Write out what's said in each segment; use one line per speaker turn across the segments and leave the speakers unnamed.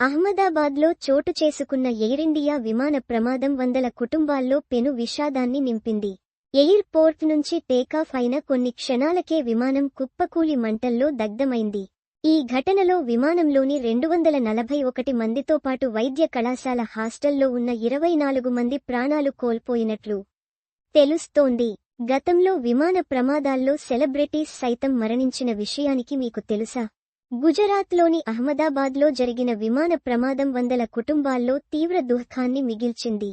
అహ్మదాబాద్లో చోటు చేసుకున్న ఎయిర్ ఇండియా విమాన ప్రమాదం వందల కుటుంబాల్లో పెను విషాదాన్ని నింపింది. ఎయిర్ పోర్ట్ నుంచి టేకాఫ్ అయిన కొన్ని క్షణాలకే విమానం కుప్పకూలి మంటల్లో దగ్ధమైంది. ఈ ఘటనలో విమానంలోని రెండు వందల నలభై ఒకటి మందితో పాటు వైద్య కళాశాల హాస్టల్లో ఉన్న ఇరవై నాలుగు మంది ప్రాణాలు కోల్పోయినట్లు తెలుస్తోంది. గతంలో విమాన ప్రమాదాల్లో సెలబ్రిటీస్ సైతం మరణించిన విషయానికి మీకు తెలుసా? గుజరాత్లోని అహ్మదాబాద్లో జరిగిన విమాన ప్రమాదం వందల కుటుంబాల్లో తీవ్ర దుఃఖాన్ని మిగిల్చింది.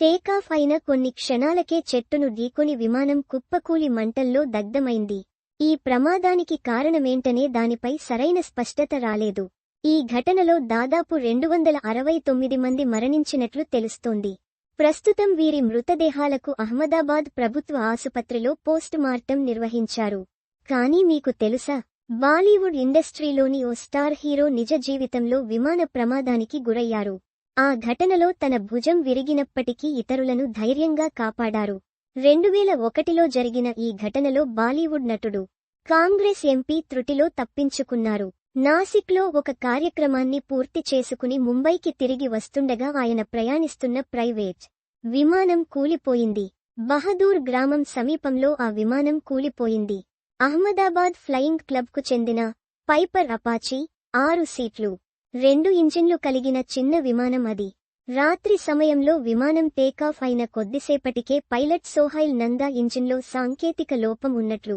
టేకాఫ్ అయిన కొన్ని క్షణాలకే చెట్టును ఢీకొని విమానం కుప్పకూలి మంటల్లో దగ్ధమైంది. ఈ ప్రమాదానికి కారణమేంటనే దానిపై సరైన స్పష్టత రాలేదు. ఈ ఘటనలో దాదాపు రెండు వందల అరవై తొమ్మిది మంది మరణించినట్లు తెలుస్తోంది. ప్రస్తుతం వీరి మృతదేహాలకు అహ్మదాబాద్ ప్రభుత్వ ఆసుపత్రిలో పోస్టుమార్టం నిర్వహించారు. కానీ మీకు తెలుసా? బాలీవుడ్ ఇండస్ట్రీలోని ఓ స్టార్ హీరో నిజ జీవితంలో విమాన ప్రమాదానికి గురయ్యారు. ఆ ఘటనలో తన భుజం విరిగినప్పటికీ ఇతరులను ధైర్యంగా కాపాడారు. రెండువేల ఒకటిలో జరిగిన ఈ ఘటనలో బాలీవుడ్ నటుడు కాంగ్రెస్ ఎంపీ త్రుటిలో తప్పించుకున్నారు. నాసిక్లో ఒక కార్యక్రమాన్ని పూర్తి చేసుకుని ముంబైకి తిరిగి వస్తుండగా ఆయన ప్రయాణిస్తున్న ప్రైవేట్ విమానం కూలిపోయింది. బహదూర్ గ్రామం సమీపంలో ఆ విమానం కూలిపోయింది. అహ్మదాబాద్ ఫ్లయింగ్ క్లబ్కు చెందిన పైపర్ అపాచీ ఆరు సీట్లు రెండు ఇంజిన్లు కలిగిన చిన్న విమానం అది. రాత్రి సమయంలో విమానం టేకాఫ్ అయిన కొద్దిసేపటికే పైలట్ సోహైల్ నందా ఇంజిన్లో సాంకేతిక లోపం ఉన్నట్లు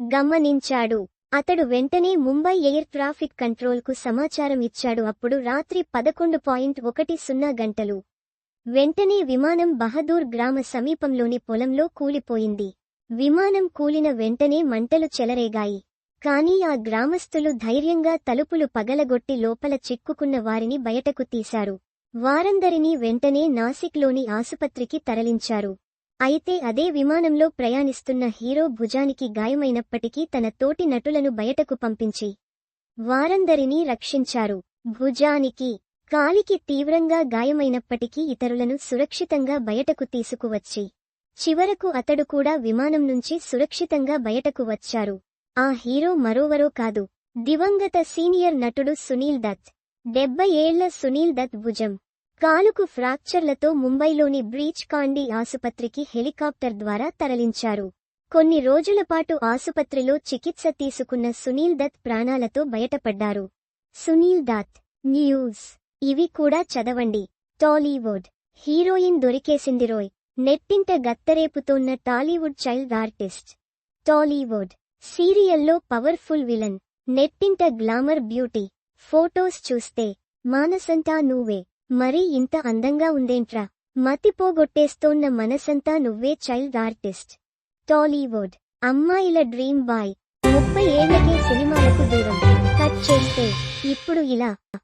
గమనించాడు. అతడు వెంటనే ముంబై ఎయిర్ ట్రాఫిక్ కంట్రోల్కు సమాచారం ఇచ్చాడు. అప్పుడు రాత్రి పదకొండు పాయింట్ ఒకటి సున్నా గంటలు వెంటనే విమానం బహదూర్ గ్రామ సమీపంలోని పొలంలో కూలిపోయింది. విమానం కూలిన వెంటనే మంటలు చెలరేగాయి. కానీ ఆ గ్రామస్థులు ధైర్యంగా తలుపులు పగలగొట్టి లోపల చిక్కుకున్న వారిని బయటకు తీశారు. వారందరినీ వెంటనే నాసిక్లోని ఆసుపత్రికి తరలించారు. అయితే అదే విమానంలో ప్రయాణిస్తున్న హీరో భుజానికి గాయమైనప్పటికీ తన తోటి నటులను బయటకు పంపించి వారందరినీ రక్షించారు. భుజానికి కాలికి తీవ్రంగా గాయమైనప్పటికీ ఇతరులను సురక్షితంగా బయటకు తీసుకువచ్చి చివరకు అతడు కూడా విమానం నుంచి సురక్షితంగా బయటకు వచ్చారు. ఆ హీరో మరోవరో కాదు. దివంగత సీనియర్ నటుడు సునీల్ దత్. డెబ్బై ఏళ్ళ సునీల్ దత్ భుజం. కాలుకు ఫ్రాక్చర్లతో ముంబైలోని బ్రీచ్ కాండీ ఆసుపత్రికి హెలికాప్టర్ ద్వారా తరలించారు. కొన్ని రోజుల పాటు ఆసుపత్రిలో చికిత్స తీసుకున్న సునీల్ దత్ ప్రాణాలతో బయటపడ్డారు. సునీల్ దత్. న్యూస్. ఇవి కూడా చదవండి. టాలీవుడ్. హీరోయిన్ దొరికేసింది రోయ్. నెట్టింట గత్తరేపుతోన్న టాలీవుడ్ చైల్డ్ ఆర్టిస్ట్. టాలీవుడ్ సీరియల్లో పవర్ఫుల్ విలన్. నెట్టింట గ్లామర్ బ్యూటీ. ఫోటోస్ చూస్తే మానసంతా నువ్వే. మరీ ఇంత అందంగా ఉందేంట్రా? మతిపోగొట్టేస్తోన్న మనసంతా నువ్వే చైల్డ్ ఆర్టిస్ట్. టాలీవుడ్ అమ్మాయిల డ్రీమ్ బాయ్. ముప్పై ఏళ్ళకే సినిమాలకు దూరం. కట్ చేస్తే ఇప్పుడు ఇలా.